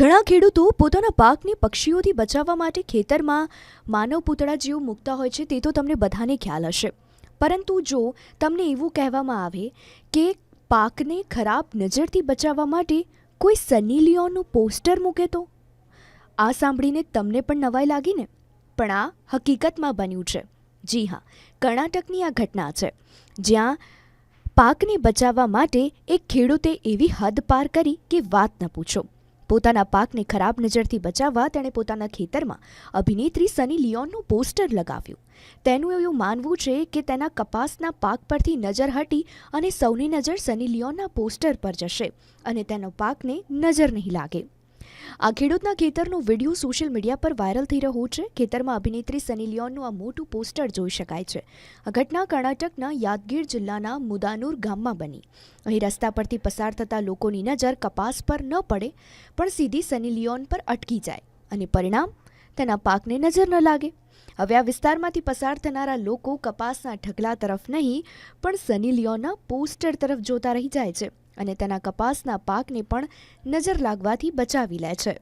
ઘણા ખેડૂતો પોતાના પાકને પક્ષીઓથી બચાવવા માટે ખેતરમાં માનવ પૂતળા જેવું મૂકતા હોય છે, તે તો તમને બધાને ખ્યાલ હશે. પરંતુ જો તમને એવું કહેવામાં આવે કે પાકને ખરાબ નજરથી બચાવવા માટે કોઈ સની લિયોનનું પોસ્ટર મૂકે તો? આ સાંભળીને તમને પણ નવાઈ લાગી ને? પણ આ હકીકતમાં બન્યું છે. જી હા, કર્ણાટકની આ ઘટના છે. જ્યાં પાકને બચાવવા માટે એક ખેડૂતે એવી હદ પાર કરી કે વાત ન પૂછો. પોતાના પાકને ખરાબ નજરથી બચાવવા તેણે પોતાના ખેતરમાં અભિનેત્રી સની લિયોનનું પોસ્ટર લગાવ્યું. તેનું એવું માનવું છે કે તેના કપાસના પાક પરથી નજર હટી અને સૌની નજર સની લિયોનના પોસ્ટર પર જશે અને તેનો પાકને નજર નહીં લાગે. આ ખેડૂતના ખેતરનો વીડિયો સોશિયલ મીડિયા પર વાયરલ થઈ રહ્યો છે. ખેતરમાં અભિનેત્રી સની લિયોનનું આ મોટું પોસ્ટર જોઈ શકાય છે. આ ઘટના કર્ણાટકના યાદગીર જિલ્લાના મુદાનુર ગામમાં બની. અહીં રસ્તા પરથી પસાર થતા લોકોની નજર કપાસ પર ન પડે, પણ સીધી સની લિયોન પર અટકી જાય અને પરિણામ? તેના પાકને નજર ન લાગે. હવે આ વિસ્તારમાંથી પસાર થનારા લોકો કપાસના ઢગલા તરફ નહીં, પણ સની લિયોનના પોસ્ટર તરફ જોતા રહી જાય છે. અને તેના કપાસના પાકને પણ નજર લાગવાથી બચાવી લે છે.